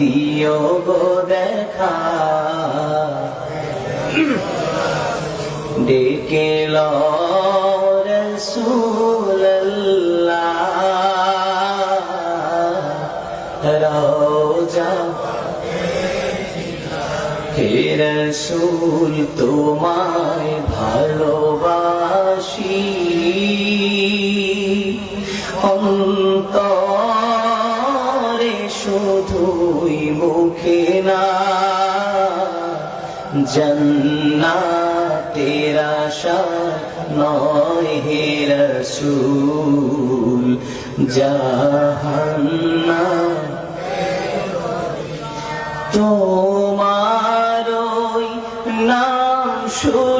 দিও গো দেখা। ডেকে রোজা রসুল তোমায় ভালোবাসি। অন্তরে শুধুই মুখে না জন্নাতের আশা নয় হে জাহান্না তোমার নাম শুনিলা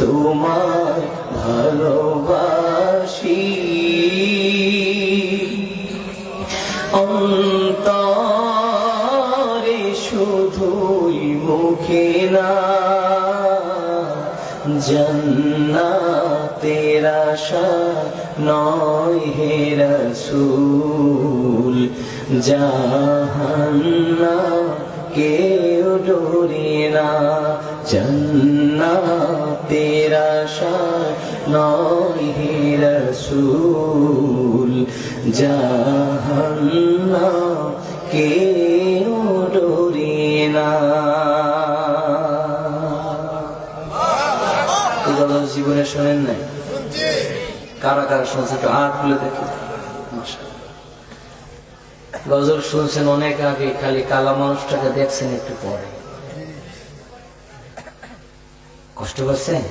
তোমার ভালোবাসি। অন্তরে শুধুই মুখে না জন্নাতের আশা নয় হে রসুল জাহান্না কেউ ডোরে না? জন্নাতের আশা নয় হে রসুল। জাহান্না কেউ ডোরে না। জীবনে শোনেন নাই? কারা কারা শুনছে একটু হাত খুলে দেখি। গজল শুনছেন অনেক আগে খালি কালা মানুষটাকে দেখছেন একটু পরে। কষ্ট করছেন?